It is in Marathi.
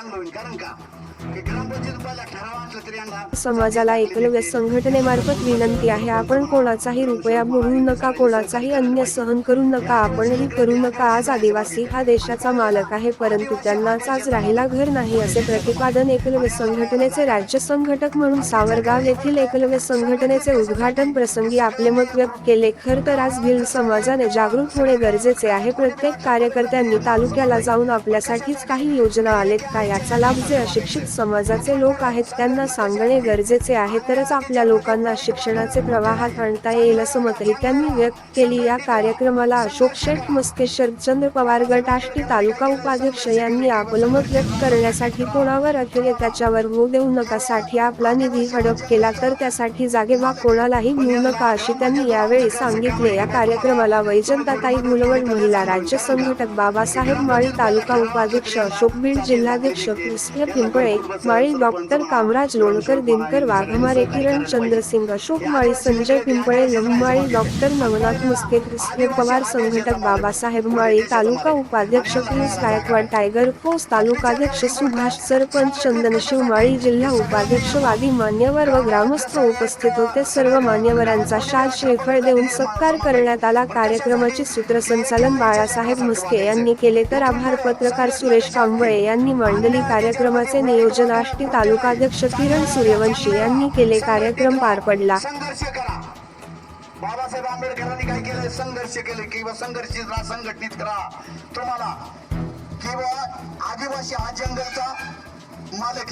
चांगलं होईल. कारण का? समाजाला एकलव्य संघटनेमार्फत विनंती आहे. आपण कोणाचाही रुपया मोडू नका कोणाचाही अन्य सहन करू नका आपणही करू नका. आज आदिवासी हा देशाचा मालक आहे परंतु त्यांनाच आज राहिला घर नाही असे प्रतिपादन एकलव्य संघटनेचे राज्य संघटक म्हणून सावरगाव येथील एकलव्य संघटनेचे उद्घाटन प्रसंगी आपले मत व्यक्त केले. खर तर आज भिल समाजाने जागरूक होणे गरजेचे आहे. प्रत्येक कार्यकर्त्यांनी तालुक्याला जाऊन आपल्यासाठीच काही योजना आलेत. काय याचा लाभ जे अशिक्षित समाजाचे लोक आहेत त्यांना सांगणे गरजेचे आहे. तरच आपल्या लोकांना शिक्षणाचे प्रवाहात आणता येईल असं मतही त्यांनी व्यक्त केली या कार्यक्रमाला अशोक शेठ मस्के शरदचंद्र पवार गट आष्टी तालुका उपाध्यक्ष यांनी आपलं मत व्यक्त करण्यासाठी कोणावर अकेले त्याच्यावर होऊ देऊ नका साठी आपला निधी हडप केला तर त्यासाठी जागेवा कोणालाही मिळू नका अशी त्यांनी यावेळी सांगितले. या कार्यक्रमाला वैजंताताई मुलवड महिला राज्य संघटक बाबासाहेब माळी तालुका उपाध्यक्ष अशोक बीड जिल्हाध्यक्ष कृष्ण पिंपळे माळी डॉक्टर कामराज लोणकर दिनकर वाघमारे किरण चंद्रसिंग अशोक माळी संजय पिंपळे लहुमाळी डॉक्टर नवनाथ मुस्के कृष्ण पवार संघटक बाबासाहेब माळी तालुका उपाध्यक्ष पियुष गायकवाड टायगर फोर्स तालुकाध्यक्ष सुभाष सरपंच चंदनशिव माळी जिल्हा उपाध्यक्ष वादी मान्यवर व ग्रामस्थ उपस्थित होते. सर्व मान्यवरांचा शाल श्रीफळ देऊन सत्कार करण्यात आला. कार्यक्रमाचे सूत्रसंचालन बाळासाहेब मुस्के यांनी केले. तर आभार पत्रकार सुरेश कांबळे यांनी मांडले. कार्यक्रमाचे नियोजन आष्टी तालुकाध्यक्ष किरण सूर्यवंशी यांनी केले. कार्यक्रम पार पडला. बाबासाहेब आंबेडकरांनी काय केलं संघर्ष केले किंवा संघर्षित राहा संघटनित करा. तुम्हाला किंवा आदिवासी हा जंगलचा मालक